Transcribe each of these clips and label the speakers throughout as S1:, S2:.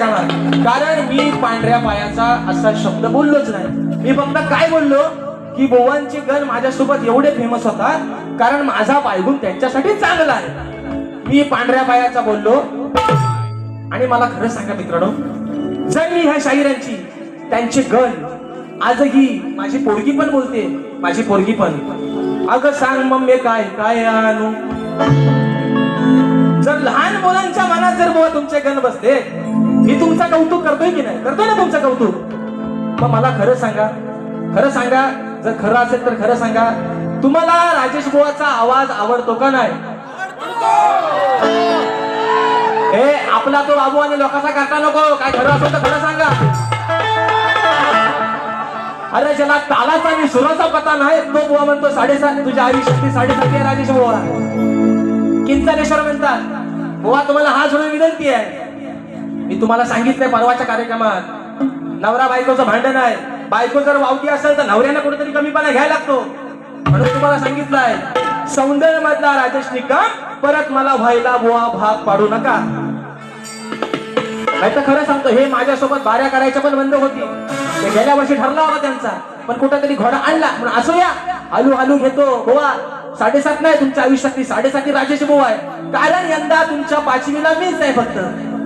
S1: करणार कारण मी पांढऱ्या पायाचा असा शब्द बोललोच नाही. मी फक्त काय बोललो? की बोवांचे गण माझ्यासोबत एवढे फेमस होतात कारण माझा पायगुण त्यांच्यासाठी चांगला आहे. मी पांढऱ्या पायाचा बोललो. आणि मला खरं सांगा मित्रांनो जर मी ह्या शाहिरांची त्यांचे गण आजही माझी पोरगी पण बोलते माझी पोरगी पण. अगं सांग मम्मी काय काय आणू? जर लहान मुलांच्या मनात जर बुवा तुमचे गण बसते मी तुमचा कौतुक करतोय की नाही? करतोय ना तुमचं कौतुक? मग मला खरं सांगा. खरं सांगा जर खरं असेल तर खरं सांगा. तुम्हाला राजेश बुवाचा आवाज आवडतो का नाही? हे आपला तो बाबू आणि लोकांचा करता नको. काय खरं असेल तर खरं सांगा. अरे ज्याला तालाचा आणि सुराचा पता नाही तो बुवा म्हणतो साडेसात तुझ्या आई शक्ती साडेसात आहे राजेश बुवा. किंचनेश्वर म्हणतात बुवा तुम्हाला हा जोडून विनंती आहे. मी तुम्हाला सांगितलंय परवाच्या कार्यक्रमात. नवरा बायकोचं भांडण आहे. बायको जर वावती असेल तर नवऱ्याला कुठेतरी कमीपणा घ्यायला लागतो. म्हणून तुम्हाला सांगितलंय सौंदर्य मधला राजेश निकम परत मला व्हायला बुवा भाग पाडू नका. नाही तर खरं सांगतो हे माझ्यासोबत बाऱ्या करायच्या पण बंद होती. ते गेल्या वर्षी ठरला होता त्यांचा पण कुठेतरी घोडा आणला. म्हणून असू या आलू हलू घेतो बोवा. साडेसात नाही तुमच्या आयुष्यातली साडेसाती राजेश बुवा आहे. कारण यंदा तुमच्या पाचवीला मीच आहे फक्त.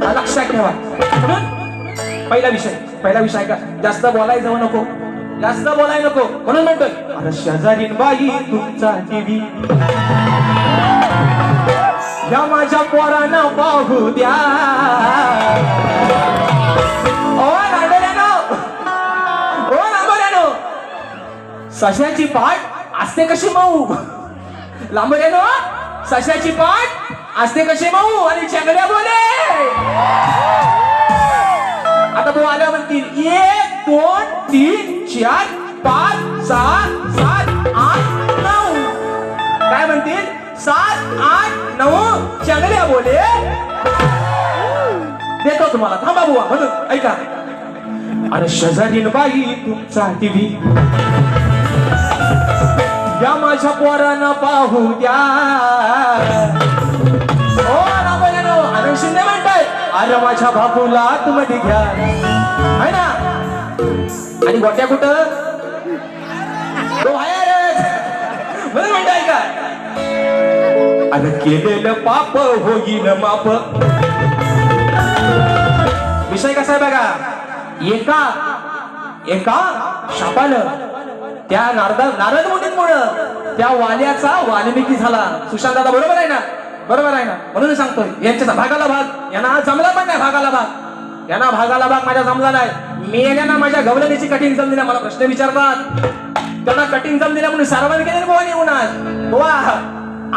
S1: हा लक्षात ठेवा. म्हणून पहिला विषय पहिला विषय का जास्त बोलाय जाऊ नको. जास्त बोलाय नको. म्हणून म्हणतोय अरे शेजारी बाई तुमचा टीव्ही या माझ्या पोरांना पाहू द्या. ओ नांदोऱ्यानो ओ लांबोऱ्यानो सशाची पाठ असते कशी मऊ? लांबोऱ्यानो सशाची पाठ असते कसे भाऊ? आणि चंगड्या बोले! आता भाऊ आल्या म्हणतील एक दोन तीन चार पाच सहा सात आठ नऊ. काय म्हणतील? सात आठ नऊ चंगड्या बोले. देतो तुम्हाला. थांबा बुवा म्हणून ऐका. अरे शेजारीन बाई तुमचा टीव्ही. या माझ्या पोरांना पाहू द्या. ओ रामयानो आनंद शिंदे म्हणताय. अरे माझ्या बापूला आतमध्ये घ्या. है ना? आणि गोट्या कुठं? तो म्हणून म्हणताय का? अरे केलेलं पाप होईन माप. विषय कसा आहे बघा? एका एका शापानं त्या नारद नारद मुळ त्या वाल्याचा वाल्मिकी झाला. सुशांत दादा बरोबर आहे ना? बरोबर आहे ना? म्हणून सांगतोय यांच्या भागाला भाग यांना आज जमला पण नाही भागाला भाग. यांना भागाला भाग माझ्या जमला नाही. मेल्याना माझ्या गवलनीची कठीण जमली नाही मला प्रश्न विचारतात. त्यांना कठीण जमली नाही म्हणून सारवण केले बुवा निघून आज. बुवा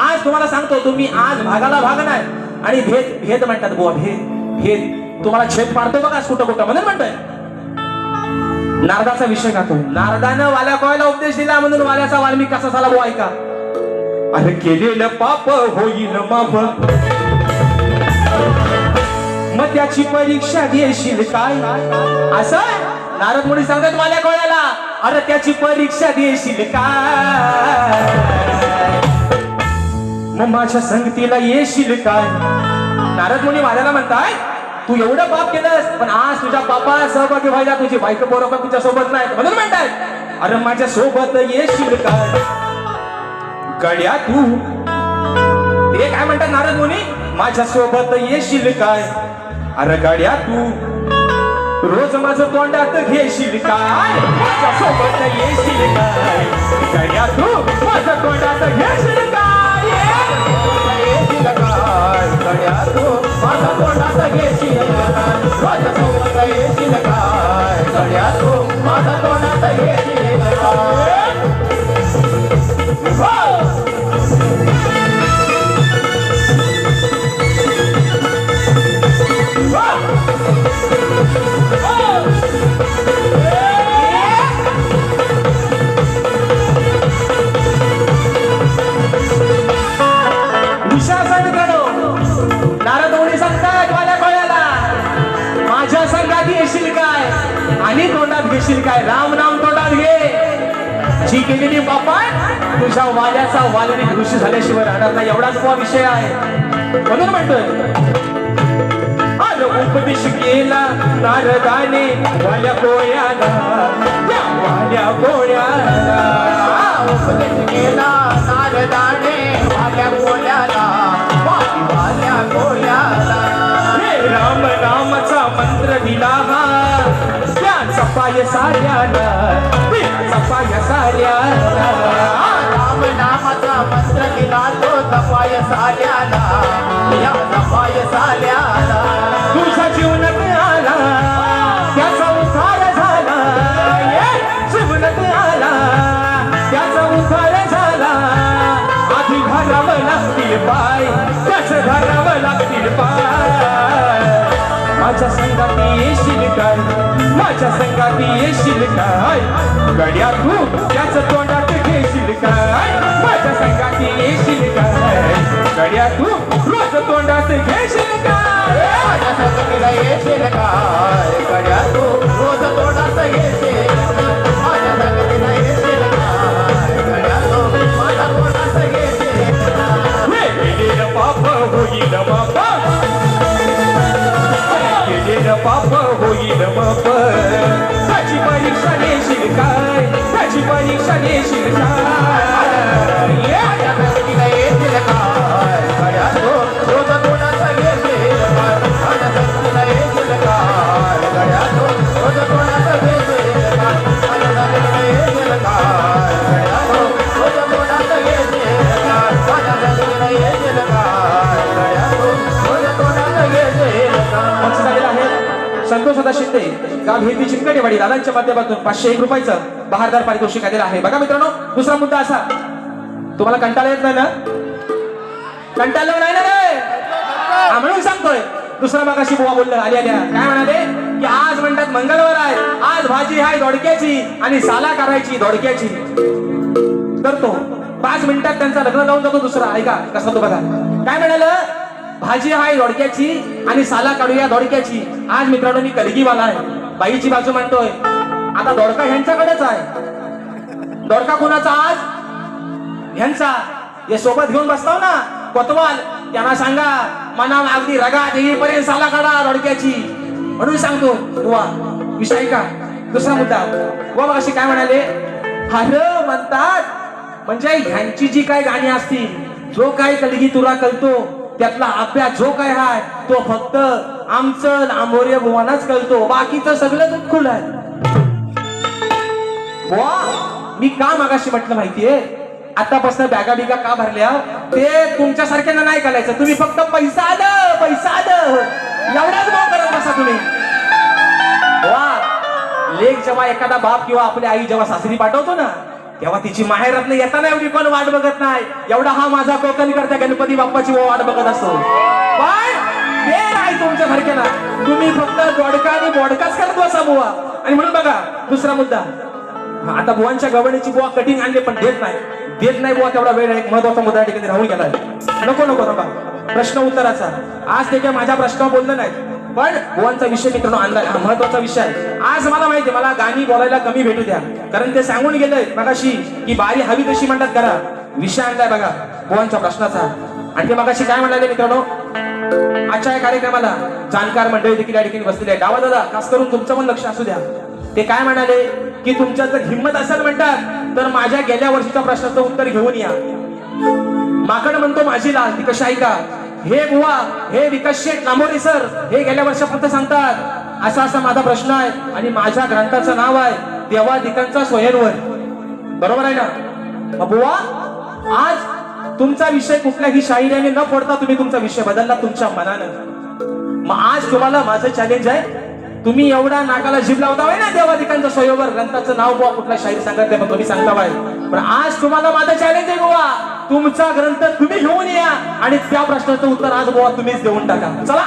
S1: आज तुम्हाला सांगतो तुम्ही आज भागाला भाग नाही. आणि भेद भेद म्हणतात बुवा भेद भेद. तुम्हाला छेद पाडतो बघा कुठं कुठं म्हणून म्हणतोय. नारदाचा विषय का तो? नारदानं वाल्या कोयला उपदेश दिला म्हणून वाल्याचा वाल्मिक कसा झाला बुवा ऐका. अरे केलेलं पाप होईल माफ मग त्याची परीक्षा घेशील काय? असं? नारद मुनी सांगत वाल्या कोयला अरे त्याची परीक्षा देशील काय? मग माझ्या संगतीला येशील काय? नारद मुनी माझ्याला म्हणताय तू एवढं पाप केलंस पण आज तुझ्या बापा सहभागी व्हायला तुझी बायको बरोबर तुझ्या सोबत नाही म्हणून म्हणताय अरे माझ्या सोबत येशील काय? गड्या तू. ते काय म्हणतात नारद मुनी? माझ्या सोबत येशील काय? अरे गड्या तू रोज माझं तोंडात घेशील काय? माझ्या सोबत येशील काय? गड्या तू माझ्या तोंडात घेशील काय? येशील काय? गड्या तू माझ्या तोंडात घेशील काय? माझ्या सोबत येशील काय? गड्या तू माझं तोंडात घेशील काय? वाल्मिक झाल्याशिवाय राहणार नाही. एवढाच हा विषय आहे. म्हणून म्हणतोय. उपदेश केला नारदाने. वाल्या कोळ्याला वाल्या कोळ्याला
S2: उपदेश केला नारदाने. वाल्या कोल्याला वाल्या कोल्याला
S1: राम नामाचा मंत्र दिला हा. त्या सपाय साऱ्याला. त्या सपाय साऱ्याला.
S2: राम नामाचा मंत्र केला तो तपाय साल्याला या तपाय साल्याला
S1: तुझा जीवनात आला. त्याचा उसार झाला. ये, जीवनात आला. त्याचा उसार झाला. आधी घालावं लागतील पाय त्याच घालावं लागतील पाय. माझ्या संघाती येशील काय? माझ्या संघाती येशील काय? गड्या तू त्याच तोंडात घेशील काय माझ्या संगाती येशील काय? गड्या तू रोज तोंडात घेशील काय?
S2: माझ्या येशील काय? गड्या तू रोज तोंडात घेशील
S1: संतोष सदा शिंदे गाव हिरवी चिमकडेवाडी दादांच्या माध्यमातून पाचशे एक रुपयाचं बहारदार पारितोषिक आलेलं आहे. बघा मित्रांनो दुसरा मुद्दा असा. तुम्हाला कंटाळा येत नाही ना? कंटाळलं नाही ना रे? म्हणून सांगतोय. दुसरा मगाशी बुवा बोललं आल्या आल्या. काय म्हणाले? की आज म्हणतात मंगळवार आहे. आज भाजी आहे दोडक्याची आणि साला करायची दोडक्याची. करतो. पाच मिनिटात त्यांचा लग्न लावून जातो दुसरा. ऐका कसा तो बघा. काय म्हणाल? भाजी आहे दोडक्याची आणि साला काढूया दोडक्याची. आज मित्रांनो मी कलगीवाला आहे. बाईची बाजू म्हणतोय आता दोडका ह्यांच्याकडेच आहे. दोडका कोणाचा आज? ह्यांचा. हे सोबत घेऊन बसताव ना कोतवाल. त्यांना सांगा मना अगदी रगा येईपर्यंत साला काढा दोडक्याची. म्हणून सांगतो वा विषय का? दुसरा मुद्दा. वा अशी काय म्हणाले? हर म्हणतात म्हणजे ह्यांची जी काय गाणी असतील जो काय कलगी तुला कळतो त्यातला अभ्यास जो काय हाय तो फक्त आमचं आंबोर्य भुवानाच कळतो बाकीचं सगळं खुल आहे. वा मी का मागाशी म्हटलं माहितीये? आतापासून बॅगा बिगा का भरल्या? ते तुमच्या सारख्यांना नाही करायचं तुम्ही फक्त पैसा आलं पैसा आलं एवढाच भाव करत बसा तुम्ही. वा लेख जेव्हा एखादा बाप किंवा आपली आई जेव्हा सासरी पाठवतो ना तेव्हा तिची माहेरात येताना एवढी कोण वाट बघत नाही. एवढा हा माझा कोकण करता गणपती बाप्पाची वाट बघत असतो. पण ते नाही तुमच्या सारख्याला. तुम्ही फक्त दोडका आणि बोडकाच करत बसा बुवा. आणि म्हणून बघा दुसरा मुद्दा. आता बुवांच्या गवळणीची बुवा कटिंग आणली पण देत नाही. देत नाही बुवा तेवढा वेळ एक महत्त्वाचा मुद्दा ठिकाणी राहून गेलाय. नको नको नका प्रश्न उत्तराचा. आज ते काय माझ्या प्रश्नावर बोललं नाही पण गोवांचा विषय मित्रांनो आणला हा महत्त्वाचा विषय आहे. आज मला माहिती मला गाणी बोलायला कमी भेटू द्या. कारण ते सांगून गेलंय मगाशी की बारी हवी तशी म्हणतात करा. विषय आणलाय बघा बुवांच्या प्रश्नाचा. आणि ते मगाशी काय म्हणाले मित्रांनो? आजच्या या कार्यक्रमाला जाणकार मंडळी देखील या ठिकाणी बसलेले आहे डावा दादा खास करून तुमचं पण लक्ष असू द्या. ते काय म्हणाले? की तुमच्यात जर हिंमत असेल म्हणतात तर माझ्या गेल्या वर्षीच्या प्रश्नाचं उत्तर घेऊन या. माकड म्हणतो माझी लाल ती कशी ऐका हे बुवा हे विकास शेठ लांबोरे सर हे गेल्या वर्षापर्यंत सांगतात. असा असा माझा प्रश्न आहे आणि माझ्या ग्रंथाचं नाव आहे देवादिकांचा स्वयंवर बरोबर आहे ना? बुवा आज तुमचा विषय कुठल्याही शाहिराने न पडता तुम्ही तुमचा विषय बदलला तुमच्या मनानं. मग आज तुम्हाला माझं चॅलेंज आहे तुम्ही एवढा नाकाला जीभ लावता ना देवाधिकांचा स्वयंवर ग्रंथाचं नाव बुवा कुठला शाहीर सांगत नाही पण तुम्ही सांगता बाय पण आज तुम्हाला माझं चॅलेंज आहे बुवा तुमचा ग्रंथ तुम्ही घेऊन आणि त्या प्रश्नाचं उत्तर आज गोवा तुम्हीच देऊन टाका. चला.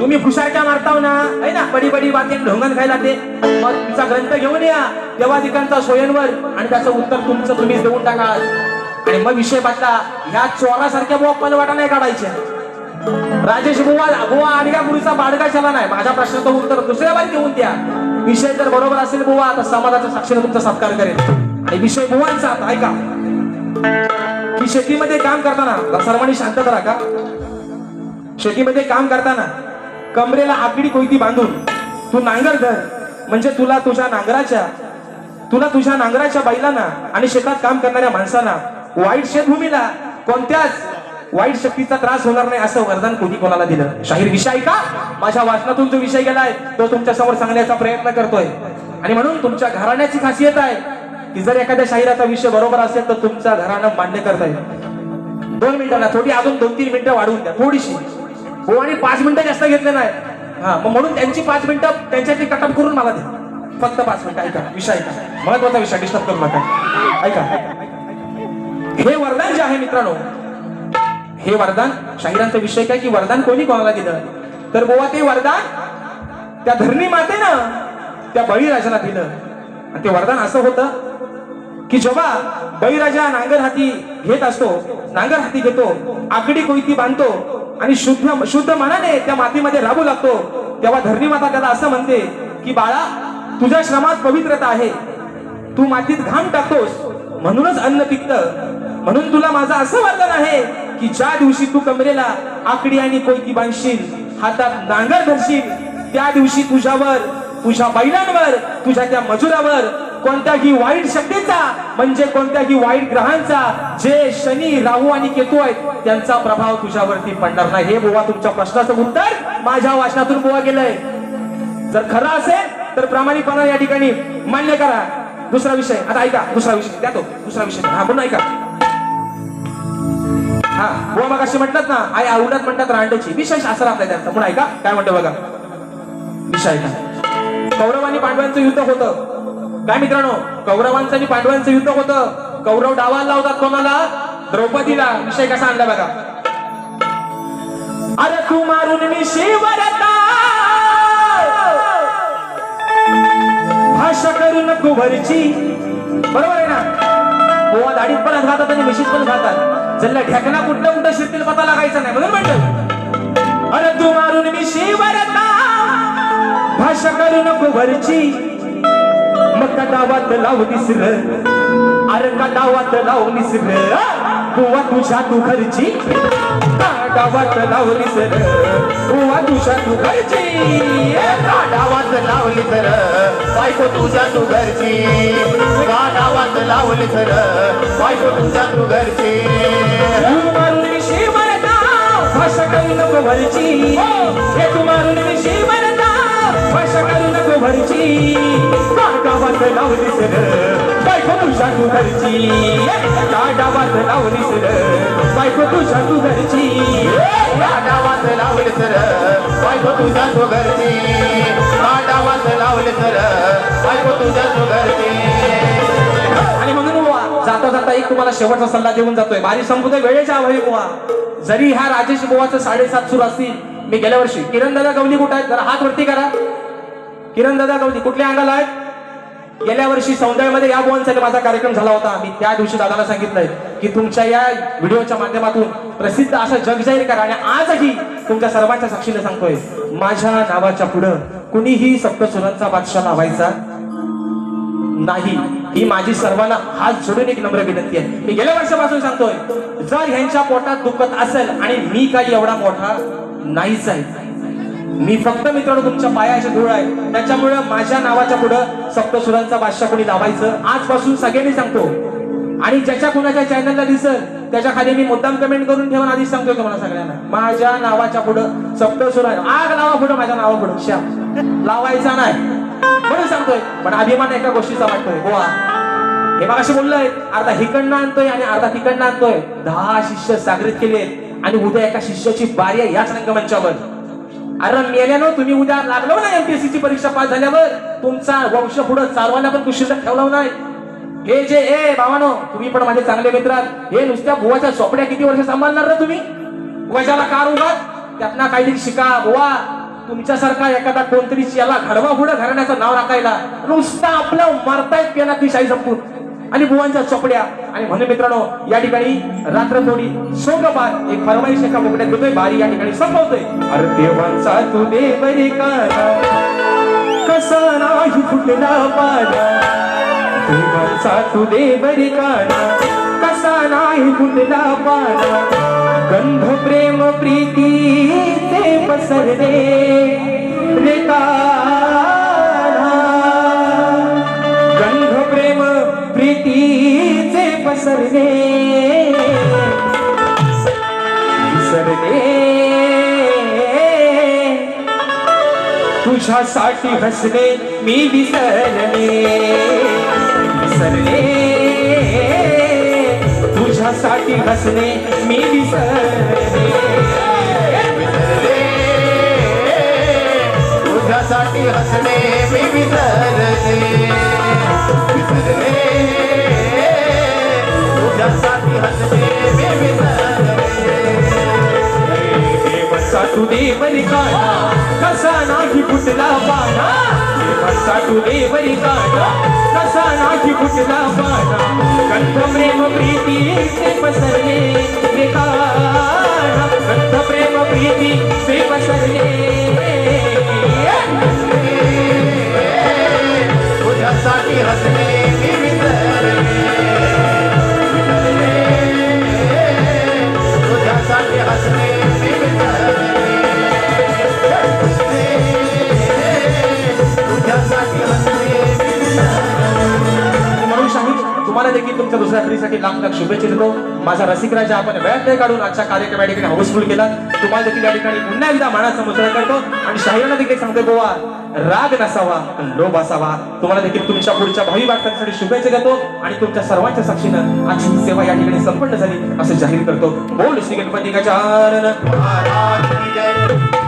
S1: तुम्ही फुशारक्या मारताव ना. है ना? बडी बडी बाकी ढोंगण खायला ते. मग तुमचा ग्रंथ घेऊन या. देवादिकांचा स्वयंवर आणि त्याचं उत्तर तुमचं तुम्हीच देऊन टाका आणि मग विषय बदला. ह्या चोरासारख्या बुवा पलवाटा नाही काढायच्या. राजेश बुवा बुवा आडग्या गुरुचा बाडगा झाला नाही. माझ्या प्रश्नाचं उत्तर दुसऱ्या बारी देऊन द्या. विषय जर बरोबर असेल बुवा तर समाजाच्या साक्षीने तुमचा सत्कार करेल आणि विषय बुवांचा आता ऐका. की शेतीमध्ये काम करताना सर्वांनी शांत करा का? शेतीमध्ये काम करताना कमरेला आकडी कोयती बांधून तू नांगर धर. म्हणजे तुला तुझ्या नांगराच्या तुला तुझ्या नांगराच्या बैलांना आणि शेतात काम करणाऱ्या माणसांना वाईट शेतभूमीला कोणत्याच वाईट शक्तीचा त्रास होणार नाही असं वरदान कोणी कोणाला दिलं? शाहीर विषय का माझ्या वाचनातून जो विषय गेलाय तो तुमच्यासमोर सांगण्याचा प्रयत्न करतोय. आणि म्हणून तुमच्या घराण्याची खासियत आहे की जर एखाद्या शाहिराचा विषय बरोबर असेल तर तुमचा घराणं मान्य करता येईल. दोन मिनिटांना थोडी अजून दोन तीन मिनिटं वाढवून द्या थोडीशी. हो आणि पाच मिनिटं जास्त घेतले नाही. हा मग म्हणून त्यांची पाच मिनिटं त्यांच्यातली कटअप करून मला द्या. फक्त पाच मिनिटं ऐका विषय ऐका. महत्त्वाचा विषय डिस्टर्ब करू नका. ऐका. हे वरदान जे आहे मित्रांनो हे वरदान शाहिरांचा विषय काय की वरदान कोणी कोणाला दिलं? तर बोवा ते वरदान त्या धरणी मातेनं त्या बळीराजाला दिलं. आणि ते वरदान असं होतं की जेव्हा बळीराजा नांगर हाती घेत असतो नांगर हाती घेतो आकडी कोयती बांधतो आणि शुद्ध शुद्ध मनाने त्या मातीमध्ये राबू लागतो तेव्हा धरणी माता त्याला असं म्हणते की बाळा तुझ्या श्रमात पवित्रता आहे. तू मातीत घाम टाकतोस म्हणूनच अन्न पिकत. म्हणून तुला माझं असं वरदान आहे की ज्या दिवशी तू कमरेला आकडी आणि कोयती बांधशील हातात नांगर धरशील त्या दिवशी तुझ्यावर तुझ्या बैलांवर तुझ्या त्या मजुरावर कोणत्याही वाईट शक्तीचा म्हणजे कोणत्याही वाईट ग्रहांचा जे शनी राहू आणि केतू आहेत त्यांचा प्रभाव तुझ्यावरती पडणार नाही. हे बुवा तुमच्या प्रश्नाचं उत्तर माझ्या वाचनातून बुवा गेलंय. जर खरं असेल तर प्रामाणिकपणा या ठिकाणी मान्य करा. दुसरा विषय आता ऐका दुसरा विषय द्या तो दुसरा विषय. हा पण ऐका. हा बुवा मग अशी म्हणतात ना आई आवडत म्हणतात रांडची. विशेष असं आपल्या त्यांचा. पण ऐका काय म्हणतो बघा. विषय ऐका. कौरव आणि पांडवांचं युद्ध होतं. काय मित्रांनो कौरवांचं आणि पांडवांचं युद्ध होतं. कौरव डावाला लावतात कोणाला? द्रौपदीला. विषय कसा आणला बघा. अरे तू मारून मी शिवरता. भाषा करू नको भरची बरोबर आहे ना? गोवा दाढीत पण घातात आणि मिशीत पण घातात जल्ला ढेकणा कुठलं कुठं शिरतील पता लागायचा नाही. म्हणून म्हणतो अरे तू मारून मी शिवरता. भाषा करू नको भरची मग कटावात लावू निसर अरे कटावात लावू निसर बुवा तुझ्या तू घरची कटावात लावू निसर बुवा तुझ्या तू घरची
S2: गाढावात लावली तर बायको तुझ्या तू घरची गाढावात लावली तर बायको तुझ्या तू घरची
S1: भाषा करू नको भरची हे तू काटावात लावली सर बायको तुझ्या तू घरची काटावात लावली सर बायको तुझ्या तू घरची
S2: गाढावात लावली सर बायको तुझ्या तू घरची गाढावात लावली सर बायको तुझ्या तू घरची
S1: आणि म्हणून बुवा जाता जाता एक तुम्हाला शेवटचा सल्ला देऊन जातोय. बारी संपूर्ण वेळेच्या अभावी बुवा. जरी ह्या राजेश बुवाचं साडेसात सुरू असतील मी गेल्या वर्षी किरण दादा गवली कुठं आहेत? जरा हात वरती करा. किरण दादा गवली कुठल्या अंगाला आहेत? गेल्या वर्षी सौंदर्यामध्ये या भुवनसाठी माझा कार्यक्रम झाला होता. मी त्या दिवशी दादाला सांगितलंय की तुमच्या या व्हिडिओच्या माध्यमातून प्रसिद्ध असा जग जाहीर करा आणि आजही तुमच्या सर्वांच्या साक्षीने सांगतोय. माझ्या नावाच्या पुढं कुणीही सप्तसुरांचा बादशाह लावायचा नाही. ही माझी सर्वांना हात जोडून एक नम्र विनंती आहे. मी गेल्या वर्षापासून सांगतोय जर ह्यांच्या पोटात दुखत असेल आणि मी काही एवढा मोठा नाहीच आहे मी फक्त मित्रांनो तुमच्या पायाचे धूळ आहे. त्याच्यामुळे माझ्या नावाच्या पुढं सप्तसुरांचा बादशाह कोणी लावायचं? आजपासून सगळ्यांनी सांगतो. आणि ज्याच्या कुणाच्या चॅनलला दिसल त्याच्याखाली मी मुद्दाम कमेंट करून ठेवून आधीच सांगतोय तुम्हाला सगळ्यांना. माझ्या नावाच्या पुढं सप्तसुरा आग लावा पुढं माझ्या नावा पुढं. श्याम लावायचा नाही. म्हणून सांगतोय. पण अभिमान एका गोष्टीचा वाटतोय. गोवा हे मग असे बोललंय अर्धा हिकडनं आणतोय आणि अर्धा तिकडनं आणतोय. दहा शिष्य सागरित केले आणि उद्या एका शिष्याची बारी आहे याच रंगमंचावर. अरे मेल्यानं तुम्ही उद्या लागलो ना एमपीएससी ची परीक्षा पास झाल्यावर? तुमचा वंश पुढे चालवायला पण कुशीला ठेवला नाही हे जे ए भावानो तुम्ही पण माझे चांगले मित्र आहात. हे नुसत्या बुवाच्या सोपड्या किती वर्ष सांभाळणार ना तुम्ही? वजाला कार उभा त्यातनं काहीतरी शिका. बुवा तुमच्यासारखा एखादा कोणतरी याला घडवा पुढे घराण्याचं नाव राखायला. नुसता आपलं मरतायत पेना ती शाही संपून. आणि बुवांच्या चोपड्या. आणि म्हणून मित्रांनो या ठिकाणी रात्र थोडी सोंगपात एक फरमाईश एका मुकड्यात देतोय बारी या ठिकाणी संपवतोय. अरे देवांचा तू देवरी काना कसा नाही फुटला पाना देवांचा तू दे काना कसा नाही फुटला पाना गंध प्रेम प्रीतीचे पसरले. तुझ्यासाठी हसले मी विसरले. विसरले. तुझ्यासाठी हसले मी विसरले
S2: विसरले. तुझ्यासाठी हसले मी विसरले. विसरले. तुझ्यासाठी
S1: हसले देवरी काढा कसा नाही फुटला पाना। काढा कसा नाही फुटला पाना। कंठ प्रेम प्रीती ते पसरले काना। कंठ प्रेम प्रीती ते पसरले
S2: तुझ्यासाठी हसणे
S1: तुमच्या दुसऱ्या फ्रीसाठी लाख लाख शुभेच्छा देतो. माझा रसिक राजा आपण वेळ नाही काढून आजच्या कार्यक्रम या ठिकाणी हाऊसफुल केला. तुम्हाला देखील या ठिकाणी पुन्हा एकदा मनाचा मुद्रा करतो आणि शाहिरांना देखील सांगतो गोवा राग नसावा लोभ असावा. तुम्हाला देखील तुमच्या पुढच्या भावी वाटचालीसाठी शुभेच्छा देतो. आणि तुमच्या सर्वांच्या साक्षीनं आजची सेवा या ठिकाणी संपन्न झाली असं जाहीर करतो. बोल श्री गणपती गजानन
S2: महाराज